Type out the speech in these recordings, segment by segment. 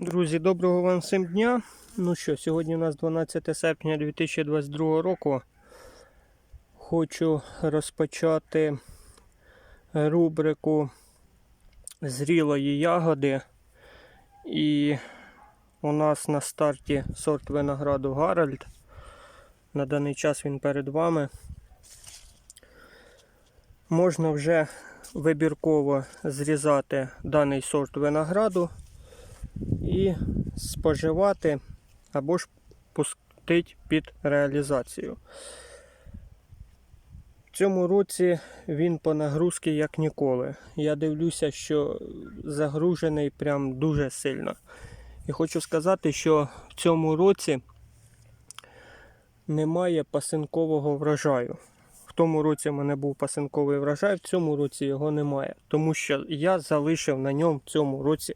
Друзі, доброго вам всім дня. Ну що, сьогодні у нас 12 серпня 2022 року. Хочу розпочати рубрику зрілої ягоди. І у нас на старті сорт винограду Гаральд. На даний час він перед вами. Можна вже вибірково зрізати даний сорт винограду і споживати або ж пустити під реалізацію. В цьому році він по нагрузці як ніколи. Я дивлюся, що загружений прям дуже сильно. І хочу сказати, що в цьому році немає пасинкового врожаю. Тому році в мене був пасинковий врожай, в цьому році його немає. Тому що я залишив на ньому в цьому році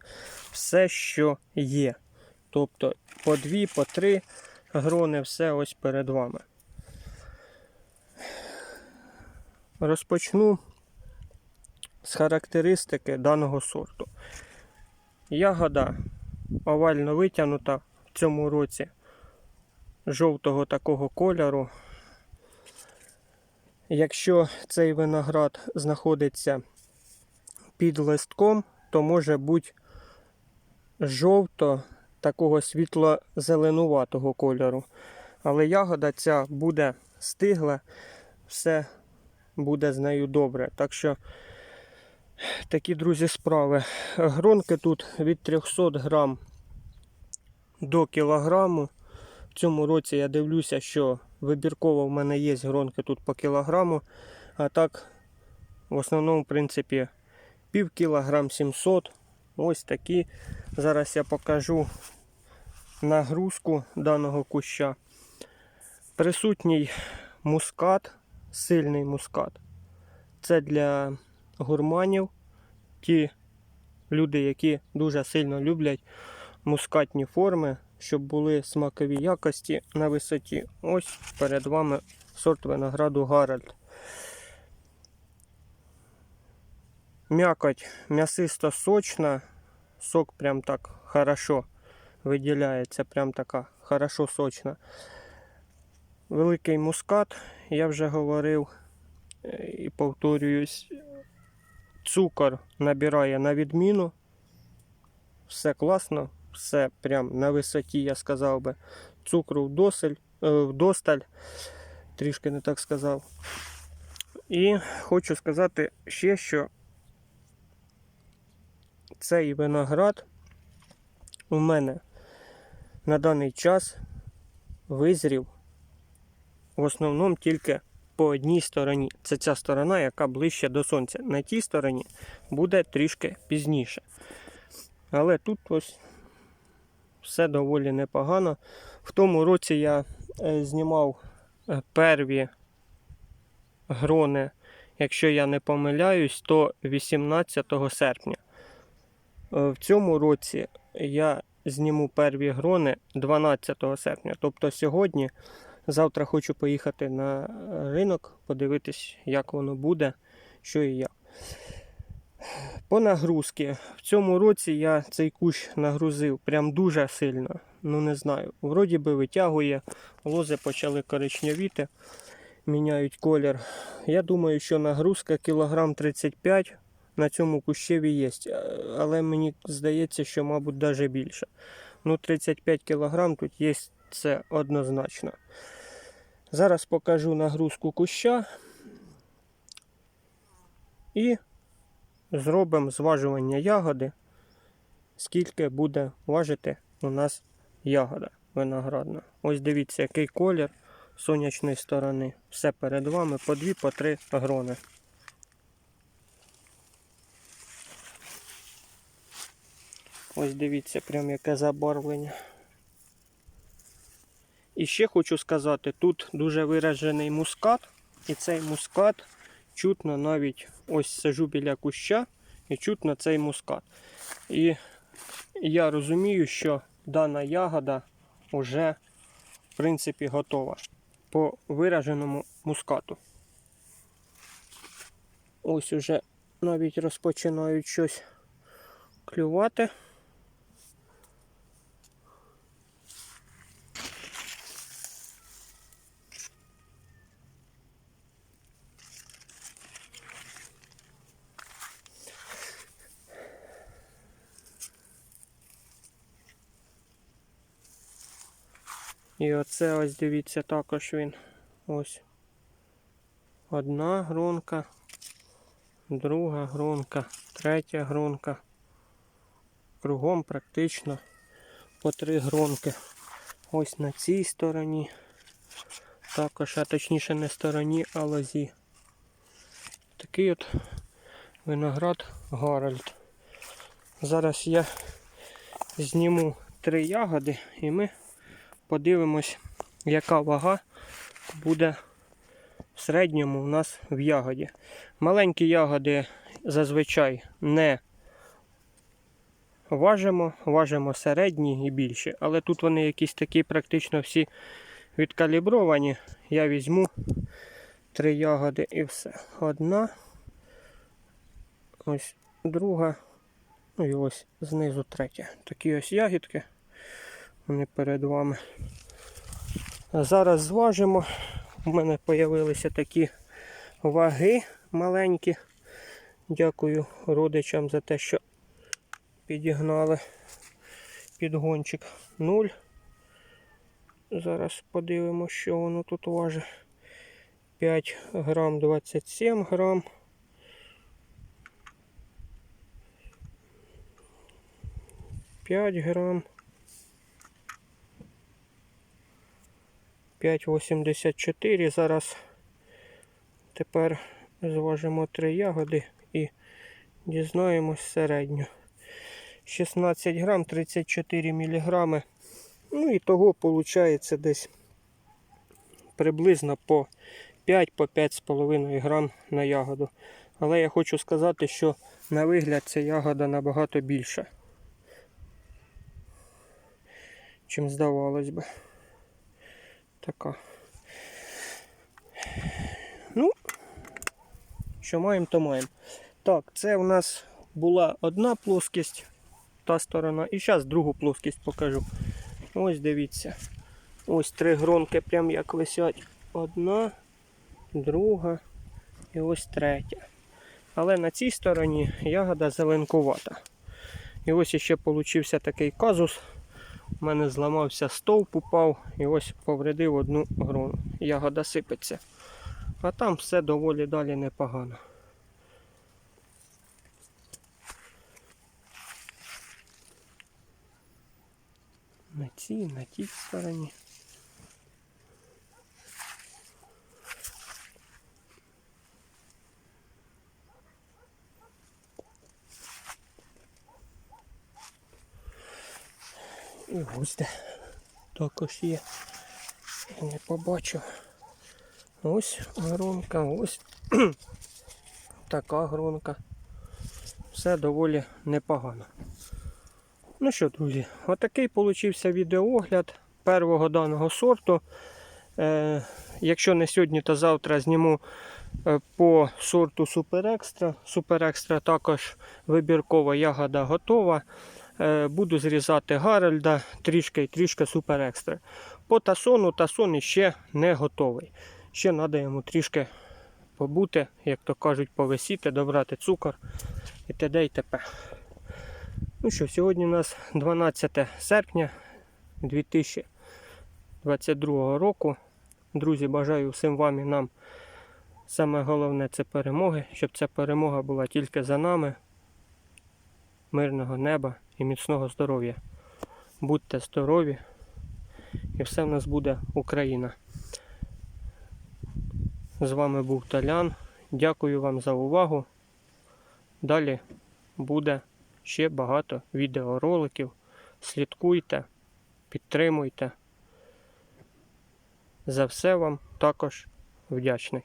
все, що є. Тобто по дві, по три грони, все ось перед вами. Розпочну з характеристики даного сорту. Ягода овально витягнута в цьому році жовтого такого кольору. Якщо цей виноград знаходиться під листком, то може бути жовто такого світло-зеленуватого кольору. Але ягода ця буде стигла, все буде з нею добре. Так що такі, друзі, справи. Гронки тут від 300 грам до кілограму. В цьому році я дивлюся, що вибірково в мене є гронки тут по кілограму. А так, в основному, в принципі, пів кілограм 700. Ось такі. Зараз я покажу нагрузку даного куща. Присутній мускат, сильний мускат. Це для гурманів. Ті люди, які дуже сильно люблять мускатні форми, щоб були смакові якості на висоті. Ось перед вами сорт винограду Гаральд. М'якоть м'ясисто сочна, сок прям так хорошо виділяється, прям така хорошо сочна. Великий мускат, я вже говорив і повторююсь, цукор набирає на відміну. Все класно, все прям на висоті, я сказав би. Цукру вдосель, е, вдосталь, трішки не так сказав. І хочу сказати ще, що цей виноград у мене на даний час визрів в основному тільки по одній стороні. Це ця сторона, яка ближче до сонця. На тій стороні буде трішки пізніше. Але тут ось все доволі непогано. В тому році я е, знімав е, перві грони, якщо я не помиляюсь, то 18 серпня. Е, В цьому році я зніму перві грони 12 серпня. Тобто сьогодні, завтра хочу поїхати на ринок, подивитись, як воно буде, що і як. По нагрузки. В цьому році я цей кущ нагрузив прям дуже сильно. Ну не знаю. Вроді би витягує, лози почали коричневіти, міняють колір. Я думаю, що нагрузка кілограм 35 на цьому кущеві є. Але мені здається, що, мабуть, навіть більше. Ну, 35 кілограм тут є це однозначно. Зараз покажу нагрузку куща і зробимо зважування ягоди, скільки буде важити у нас ягода виноградна. Ось дивіться, який колір сонячної сторони. Все перед вами по дві, по три грони. Ось дивіться, прям яке забарвлення. І ще хочу сказати, тут дуже виражений мускат, і цей мускат чутно навіть ось сижу біля куща і чутно цей мускат. І я розумію, що дана ягода вже в принципі готова по вираженому мускату. Ось уже навіть розпочинають щось клювати. І оце ось дивіться, також він. Ось. Одна гронка, друга гронка, третя гронка. Кругом практично по три гронки. Ось на цій стороні. Також, а точніше не стороні, а лозі. Такий от виноград Гарольд. Зараз я зніму три ягоди і ми подивимось, яка вага буде в середньому у нас в ягоді. Маленькі ягоди зазвичай не важимо, важимо середні і більші, але тут вони якісь такі практично всі відкалібровані. Я візьму три ягоди і все. Одна, ось друга, ну і ось знизу третя. Такі ось ягідки. Вони перед вами. Зараз зважимо. У мене з'явилися такі ваги маленькі. Дякую родичам за те, що підігнали підгончик 0. Зараз подивимося, що воно тут важить. 5 грам 27 грам. П'ять грам. 5,84. Зараз тепер зважимо три ягоди і дізнаємось середню. 16 грам 34 міліграми. Ну і того виходить десь приблизно по 5 по 5,5 грам на ягоду. Але я хочу сказати, що на вигляд ця ягода набагато більша, чим здавалось би. Така. Ну, що маємо, то маємо. Так, це у нас була одна плоскість, та сторона. І зараз другу плоскість покажу. Ось дивіться. Ось три гронки прям як висять. Одна, друга і ось третя. Але на цій стороні ягода зеленкувата. І ось ще получився такий казус. У мене зламався стовп, упав і ось повредив одну грону. Ягода сипеться. А там все доволі далі непогано. На цій, на тій стороні. І де також є. Не побачив. Ось гронка, ось така гронка. Все доволі непогано. Ну що, друзі, отакий получився відеоогляд первого даного сорту. Е, якщо не сьогодні, то завтра зніму е, по сорту Супер Екстра. Супер Екстра також вибіркова ягода готова. Е, буду зрізати Гарольда трішки і трішки Супер Екстра. По тасону тасон ще не готовий. Ще треба йому трішки побути, як то кажуть, повисіти, добрати цукор і т.д. і т.п. Ну що, сьогодні у нас 12 серпня 2022 року. Друзі, бажаю всім вам і нам саме головне це перемоги, щоб ця перемога була тільки за нами, мирного неба і міцного здоров'я. Будьте здорові і все в нас буде Україна. З вами був Талян. Дякую вам за увагу. Далі буде ще багато відеороликів. Слідкуйте, підтримуйте. За все вам також вдячний.